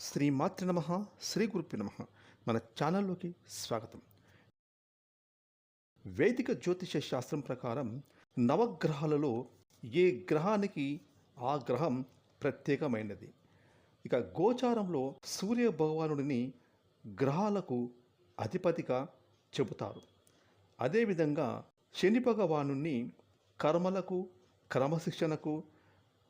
శ్రీ మాతృ నమ శ్రీ గురుపి నమ. మన ఛానల్లోకి స్వాగతం. వేదిక జ్యోతిష శాస్త్రం ప్రకారం నవగ్రహాలలో ఏ గ్రహానికి ఆ గ్రహం ప్రత్యేకమైనది? ఇక గోచారంలో సూర్య భగవానుడిని గ్రహాలకు అధిపతిగా చెబుతారు. అదేవిధంగా శని భగవానుని కర్మలకు క్రమశిక్షణకు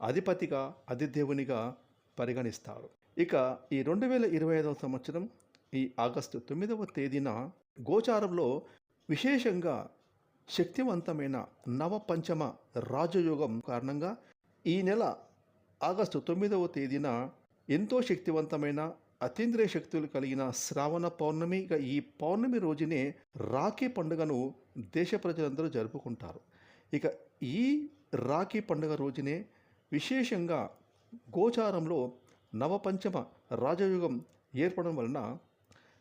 అధిపతిగా అధిదేవునిగా పరిగణిస్తారు. ఇక ఈ రెండు వేల ఇరవై ఐదవ సంవత్సరం ఈ ఆగస్టు తొమ్మిదవ తేదీన గోచారంలో విశేషంగా శక్తివంతమైన నవపంచమ రాజయోగం కారణంగా ఈ నెల ఆగస్టు తొమ్మిదవ తేదీన ఎంతో శక్తివంతమైన అతీంద్రియ శక్తులు కలిగిన శ్రావణ పౌర్ణమి ఇక ఈ పౌర్ణమి రోజునే రాఖీ పండుగను దేశ ప్రజలందరూ జరుపుకుంటారు. ఇక ఈ రాఖీ పండుగ రోజునే విశేషంగా గోచారంలో నవపంచమ రాజయుగం ఏర్పడడం వలన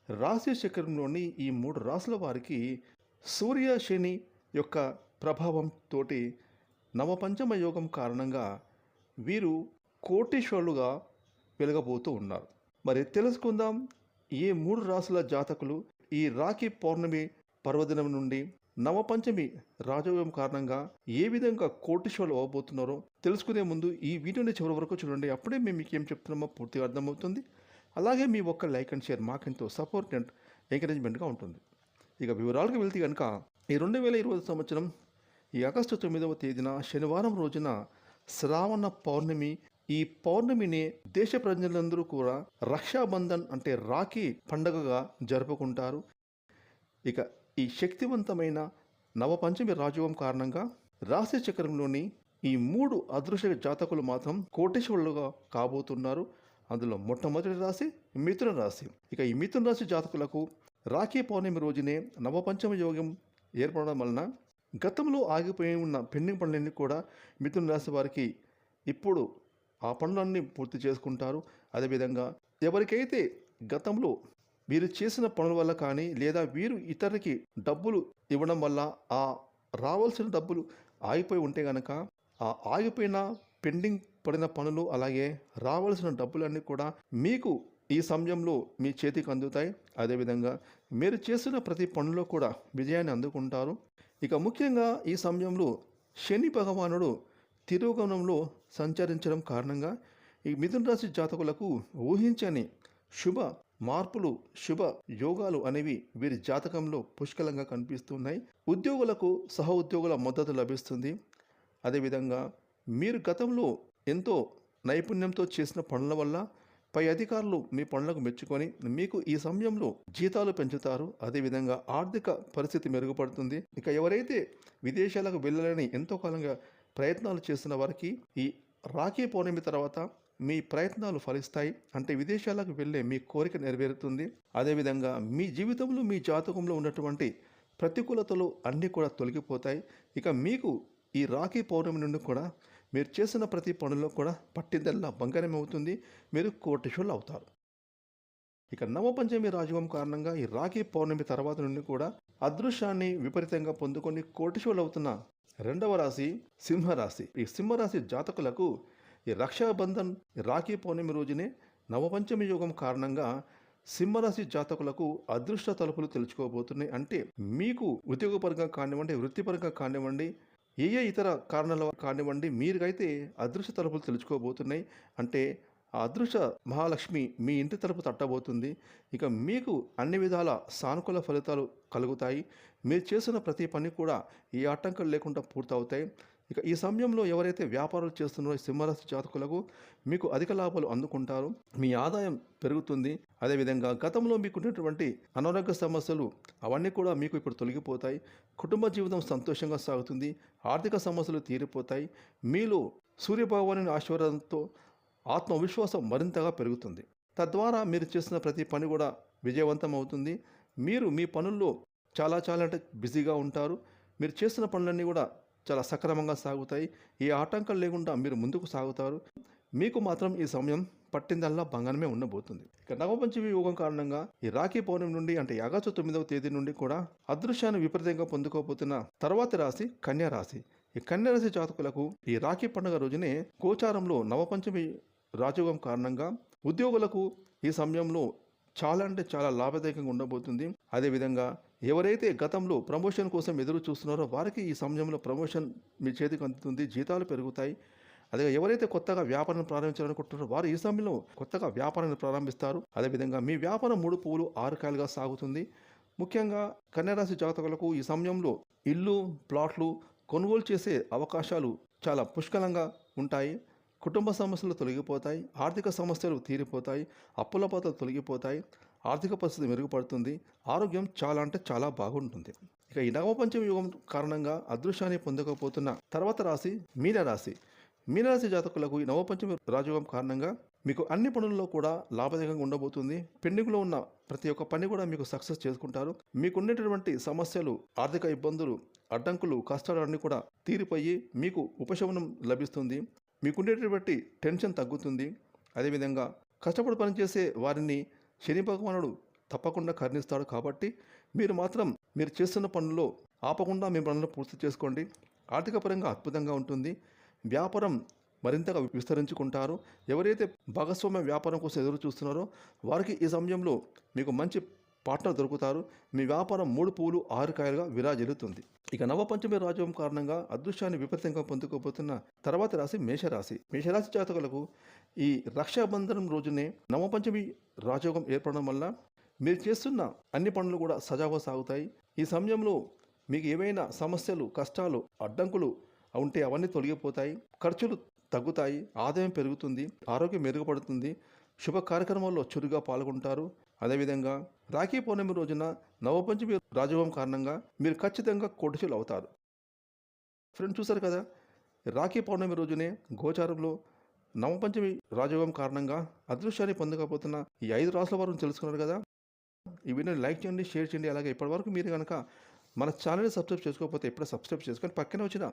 రాశి చక్రంలోని ఈ మూడు రాశుల వారికి సూర్య శని యొక్క ప్రభావంతో నవపంచమ యోగం కారణంగా వీరు కోటీశ్వరులుగా వెలగబోతూ ఉన్నారు. మరి తెలుసుకుందాం ఈ మూడు రాసుల జాతకులు ఈ రాఖీ పౌర్ణమి పర్వదినం నుండి నవపంచమి రాజవ్యం కారణంగా ఏ విధంగా కోటీశ్వరులు అవ్వబోతున్నారో తెలుసుకునే ముందు ఈ వీడియోని చివరి వరకు చూడండి. అప్పుడే మేము మీకు ఏం చెప్తున్నామో పూర్తిగా అర్థమవుతుంది. అలాగే మీ ఒక్క లైక్ అండ్ షేర్ మాకెంతో సపోర్ట్ అండ్ ఎంకరేజ్మెంట్గా ఉంటుంది. ఇక వివరాలకు వెళ్తే కనుక ఈ రెండు వేల ఇరవై సంవత్సరం ఈ ఆగస్టు తొమ్మిదవ తేదీన శనివారం రోజున శ్రావణ పౌర్ణమి. ఈ పౌర్ణమిని దేశ ప్రజలందరూ కూడా రక్షాబంధన్ అంటే రాఖీ పండగగా జరుపుకుంటారు. ఇక ఈ శక్తివంతమైన నవపంచమి రాజయోగం కారణంగా రాశి చక్రంలోని ఈ మూడు అదృశ్య జాతకులు మాత్రం కోటేశ్వరులుగా కాబోతున్నారు. అందులో మొట్టమొదటి రాశి మిథున రాశి. ఇక ఈ మిథున రాశి జాతకులకు రాఖీ పౌర్ణమి రోజునే నవపంచమ యోగం ఏర్పడడం వలన గతంలో ఆగిపోయి ఉన్న పెండింగ్ పనులన్నీ కూడా మిథున రాశి వారికి ఇప్పుడు ఆ పనులన్నీ పూర్తి చేసుకుంటారు. అదేవిధంగా ఎవరికైతే గతంలో వీరు చేసిన పనుల వల్ల కానీ లేదా వీరు ఇతరులకి డబ్బులు ఇవ్వడం వల్ల ఆ రావాల్సిన డబ్బులు ఆగిపోయి ఉంటే కనుక ఆ ఆగిపోయిన పెండింగ్ పడిన పనులు అలాగే రావాల్సిన డబ్బులన్నీ కూడా మీకు ఈ సమయంలో మీ చేతికి అందుతాయి. అదేవిధంగా మీరు చేసిన ప్రతి పనిలో కూడా విజయాన్ని అందుకుంటారు. ఇక ముఖ్యంగా ఈ సమయంలో శని భగవానుడు తిరోగమనంలో సంచరించడం కారణంగా ఈ మిథున రాశి జాతకులకు ఊహించని శుభ మార్పులు శుభ యోగాలు అనేవి వీరి జాతకంలో పుష్కలంగా కనిపిస్తున్నాయి. ఉద్యోగులకు సహ ఉద్యోగుల మద్దతు లభిస్తుంది. అదేవిధంగా మీరు గతంలో ఎంతో నైపుణ్యంతో చేసిన పనుల వల్ల పై అధికారులు మీ పనులకు మెచ్చుకొని మీకు ఈ సమయంలో జీతాలు పెంచుతారు. అదేవిధంగా ఆర్థిక పరిస్థితి మెరుగుపడుతుంది. ఇక ఎవరైతే విదేశాలకు వెళ్ళాలని ఎంతో కాలంగా ప్రయత్నాలు చేస్తున్న వారికి ఈ రాఖీ పౌర్ణమి తర్వాత మీ ప్రయత్నాలు ఫలిస్తాయి. అంటే విదేశాలకు వెళ్ళే మీ కోరిక నెరవేరుతుంది. అదేవిధంగా మీ జీవితంలో మీ జాతకంలో ఉన్నటువంటి ప్రతికూలతలు అన్నీ కూడా తొలగిపోతాయి. ఇక మీకు ఈ రాఖీ పౌర్ణమి నుండి కూడా మీరు చేసిన ప్రతి పనుల్లో కూడా పట్టిందల్లా బంగారం అవుతుంది. మీరు కోటిషులు అవుతారు. ఇక నవపంచమి రాజవం కారణంగా ఈ రాఖీ పౌర్ణమి తర్వాత నుండి కూడా అదృశ్యాన్ని విపరీతంగా పొందుకొని కోటిషులు అవుతున్న రెండవ రాశి సింహరాశి. ఈ సింహరాశి జాతకులకు ఈ రక్షాబంధన్ రాఖీ పౌర్ణమి రోజునే నవపంచమి యోగం కారణంగా సింహరాశి జాతకులకు అదృష్ట తలుపులు తెలుసుకోబోతున్నాయి. అంటే మీకు ఉద్యోగపరంగా కానివ్వండి వృత్తిపరంగా కానివ్వండి ఏ ఏ ఇతర కారణాల కానివ్వండి మీరుకైతే అదృష్ట తలుపులు తెలుసుకోబోతున్నాయి. అంటే ఆ మహాలక్ష్మి మీ ఇంటి తలుపు తట్టబోతుంది. ఇక మీకు అన్ని విధాల సానుకూల ఫలితాలు కలుగుతాయి. మీరు చేసిన ప్రతి పని కూడా ఏ ఆటంకాలు లేకుండా పూర్తవుతాయి. ఇక ఈ సమయంలో ఎవరైతే వ్యాపారాలు చేస్తున్నారో సింహరాశి జాతకులకు మీకు అధిక లాభాలు అందుకుంటారు. మీ ఆదాయం పెరుగుతుంది. అదేవిధంగా గతంలో మీకు ఉన్నటువంటి అనారోగ్య సమస్యలు అవన్నీ కూడా మీకు ఇప్పుడు తొలగిపోతాయి. కుటుంబ జీవితం సంతోషంగా సాగుతుంది. ఆర్థిక సమస్యలు తీరిపోతాయి. మీలో సూర్యభగవాని ఆశీర్వాదంతో ఆత్మవిశ్వాసం మరింతగా పెరుగుతుంది. తద్వారా మీరు చేసిన ప్రతి పని కూడా విజయవంతం అవుతుంది. మీరు మీ పనుల్లో చాలా చాలా అంటే బిజీగా ఉంటారు. మీరు చేసిన పనులన్నీ కూడా చాలా సక్రమంగా సాగుతాయి. ఏ ఆటంకం లేకుండా మీరు ముందుకు సాగుతారు. మీకు మాత్రం ఈ సమయం పట్టిందల్లా బంగారమే ఉండబోతుంది. ఇక నవపంచమి యోగం కారణంగా ఈ రాఖీ పౌర్ణమి నుండి అంటే ఆగస్టు తొమ్మిదవ తేదీ నుండి కూడా అదృశ్యాన్ని విపరీతంగా పొందుకోబోతున్న తర్వాతి రాశి కన్యా రాశి. ఈ కన్యా రాశి జాతకులకు ఈ రాఖీ పండుగ రోజునే గోచారంలో నవపంచమి రాజయోగం కారణంగా ఉద్యోగులకు ఈ సమయంలో చాలా అంటే చాలా లాభదాయకంగా ఉండబోతుంది. అదేవిధంగా ఎవరైతే గతంలో ప్రమోషన్ కోసం ఎదురు చూస్తున్నారో వారికి ఈ సమయంలో ప్రమోషన్ మీ చేతికి అందుతుంది జీతాలు పెరుగుతాయి. అదే ఎవరైతే కొత్తగా వ్యాపారం ప్రారంభించాలనుకుంటున్నారో వారు ఈ సమయంలో కొత్తగా వ్యాపారాన్ని ప్రారంభిస్తారు. అదేవిధంగా మీ వ్యాపారం మూడు పువ్వులు ఆరు కాయలుగా సాగుతుంది. ముఖ్యంగా కన్యరాశి జాతకులకు ఈ సమయంలో ఇల్లు ప్లాట్లు కొనుగోలు చేసే అవకాశాలు చాలా పుష్కలంగా ఉంటాయి. కుటుంబ సమస్యలు తొలగిపోతాయి ఆర్థిక సమస్యలు తీరిపోతాయి అప్పుల పాత్రలు తొలగిపోతాయి. ఆర్థిక పరిస్థితి మెరుగుపడుతుంది ఆరోగ్యం చాలా అంటే చాలా బాగుంటుంది. ఇక ఈ నవపంచమ యుగం కారణంగా అదృశ్యాన్ని పొందకపోతున్న తర్వాత రాశి మీనరాశి. మీనరాశి జాతకులకు ఈ నవపంచమి రాజయోగం కారణంగా మీకు అన్ని పనుల్లో కూడా లాభదాయకంగా ఉండబోతుంది. పెండింగ్లో ఉన్న ప్రతి ఒక్క పని కూడా మీకు సక్సెస్ చేసుకుంటారు. మీకున్నటువంటి సమస్యలు ఆర్థిక ఇబ్బందులు అడ్డంకులు కష్టాలు అన్నీ కూడా తీరిపోయి మీకు ఉపశమనం లభిస్తుంది. మీకుండేటటువంటి టెన్షన్ తగ్గుతుంది. అదేవిధంగా కష్టపడి పనిచేసే వారిని శని భగవానుడు తప్పకుండా కరుణిస్తాడు కాబట్టి మీరు మాత్రం మీరు చేస్తున్న పనుల్లో ఆపకుండా మీ పనులను పూర్తి చేసుకోండి. ఆర్థిక పరంగా అద్భుతంగా ఉంటుంది. వ్యాపారం మరింతగా విస్తరించుకుంటారు. ఎవరైతే భాగస్వామ్య వ్యాపారం కోసం ఎదురు చూస్తున్నారో వారికి ఈ సమయంలో మీకు మంచి పార్ట్నర్ దొరుకుతారు. మీ వ్యాపారం మూడు పువ్వులు ఆరు కాయలుగా విరాజిల్లుతుంది. ఇక నవపంచమి రాజవం కారణంగా అదృశ్యాన్ని విపరీతంగా పొందుకోబోతున్న తర్వాత రాశి మేషరాశి. మేషరాశి జాతకులకు ఈ రక్షాబంధనం రోజునే నవపంచమి రాజయోగం ఏర్పడడం వల్ల మీరు చేస్తున్న అన్ని పనులు కూడా సజావుగా సాగుతాయి. ఈ సమయంలో మీకు ఏవైనా సమస్యలు కష్టాలు అడ్డంకులు ఉంటే అవన్నీ తొలగిపోతాయి. ఖర్చులు తగ్గుతాయి. ఆదాయం పెరుగుతుంది. ఆరోగ్యం మెరుగుపడుతుంది. శుభ కార్యక్రమాల్లో చురుగా పాల్గొంటారు. అదేవిధంగా రాఖీ పౌర్ణమి రోజున నవపంచమి రాజభవం కారణంగా మీరు ఖచ్చితంగా కోటశీలు అవుతారు. ఫ్రెండ్ చూసారు కదా? రాఖీ పౌర్ణమి రోజునే గోచారంలో నవపంచమి రాజయోగం కారణంగా అదృశ్యాన్ని పొందకపోతున్న ఈ ఐదు రాసుల వారు తెలుసుకున్నారు కదా? ఈ వీడియోని లైక్ చేయండి షేర్ చేయండి. అలాగే ఇప్పటివరకు మీరు కనుక మన ఛానల్ని సబ్స్క్రైబ్ చేసుకోకపోతే ఇప్పుడే సబ్స్క్రైబ్ చేసుకొని పక్కన వచ్చిన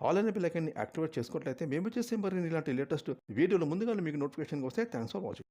ఆన్లైన్ బిల్లైకన్ని యాక్టివేట్ చేసుకున్నట్లయితే మేము చేసే మరిన్ని ఇలాంటి లేటెస్ట్ వీడియోలు ముందుగా మీకు నోటిఫికేషన్ వస్తే థ్యాంక్స్ ఫర్ వాచింగ్.